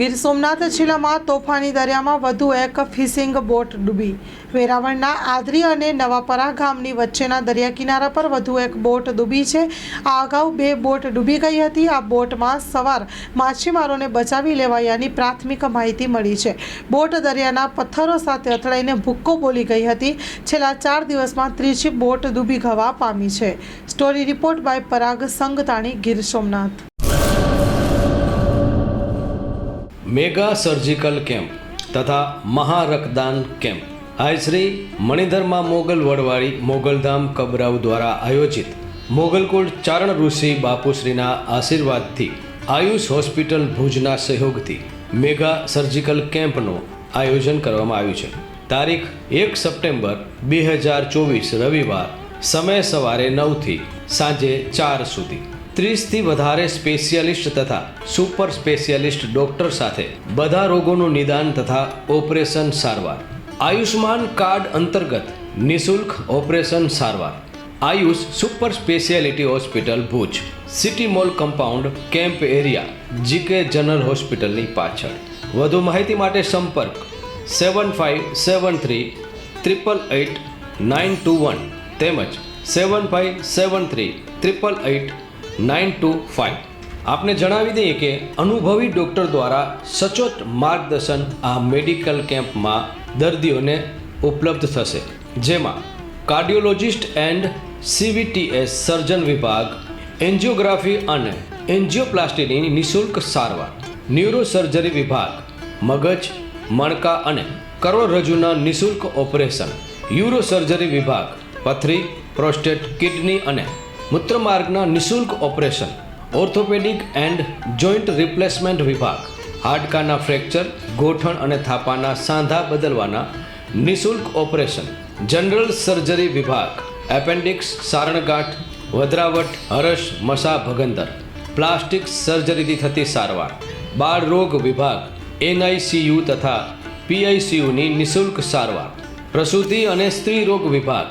ગીર સોમનાથ જિલ્લામાં તોફાની દરિયામાં વધુ એક ફિશિંગ બોટ ડૂબી. વેરાવળના આદરી અને નવાપરા ગામની વચ્ચેના દરિયા કિનારા પર વધુ એક બોટ ડૂબી છે. આ અગાઉ બે બોટ ડૂબી ગઈ હતી. આ બોટમાં સવાર માછીમારોને બચાવી લેવાયાની પ્રાથમિક માહિતી મળી છે. બોટ દરિયાના પથ્થરો સાથે અથડાઈને ભૂક્કો બોલી ગઈ હતી. છેલ્લા ચાર દિવસમાં ત્રીજી બોટ ડૂબી ગવા પામી છે. Story report by Parag Sangtani, Gir Somnath. Mega surgical camp તથા મહારક્તદાન કેમ્પ આયશ્રી મણિધરમાં મોગલ વડવાળી મોગલધામ કબરાવ દ્વારા આયોજિત મોગલકુળ ચારણ ઋષિ બાપુશ્રીના આશીર્વાદથી આયુષ હોસ્પિટલ ભુજના સહયોગથી મેગા સર્જિકલ કેમ્પનું આયોજન કરવામાં આવ્યું છે. તારીખ એક સપ્ટેમ્બર બે હજાર ચોવીસ રવિવાર, સમય સવારે નવથી સાંજે ચાર સુધી. ત્રીસથી વધારે સ્પેશિયાલિસ્ટ તથા સુપર સ્પેશિયાલિસ્ટ ડોક્ટર સાથે બધા રોગોનું નિદાન તથા ઓપરેશન સારવાર. આયુષ્માન કાર્ડ અંતર્ગત નિઃશુલ્ક ઓપરેશન સારવાર. Ayush super speciality hospital Bhuj, city mall compound, camp area, GK general હોસ્પિટલની પાછળ. વધુ માહિતી માટે સંપર્ક seven five seven three triple eight nine two one તેમજ seven five seven three triple eight nine two five આપને જણાવી દઈએ કે અનુભવી ડૉક્ટર દ્વારા સચોટ માર્ગદર્શન આ મેડિકલ કેમ્પમાં દર્દીઓને ઉપલબ્ધ થશે જેમાં કાર્ડિયોલોજિસ્ટ એન્ડ સીવીટીએસ સર્જન વિભાગ એન્જિયોગ્રાફી અને એન્જિયોપ્લાસ્ટીની નિઃશુલ્ક સારવાર ન્યુરોસર્જરી વિભાગ મગજ મણકા અને કરોડરજ્જુના નિઃશુલ્ક ઓપરેશન યુરોસર્જરી વિભાગ પથરી પ્રોસ્ટેટ કિડની અને મૂત્રમાર્ગના નિઃશુલ્ક operation, orthopaedic and joint replacement વિભાગ, હાડકાના ફ્રેક્ચર, ગોઠણ અને થાપાના સાંધા બદલવાના નિઃશુલ્ક ઓપરેશન, જનરલ સર્જરી વિભાગ, એપેન્ડિક્સ, સારણગાંઠ વધરાવટ હરસ મસા, ભગંદર, પ્લાસ્ટિક સર્જરીથી થતી સારવાર, બાળ રોગ વિભાગ, એનઆઈસીયુ તથા પીઆઈસીયુની નિઃશુલ્ક સારવાર, પ્રસૂતિ અને સ્ત્રી રોગ વિભાગ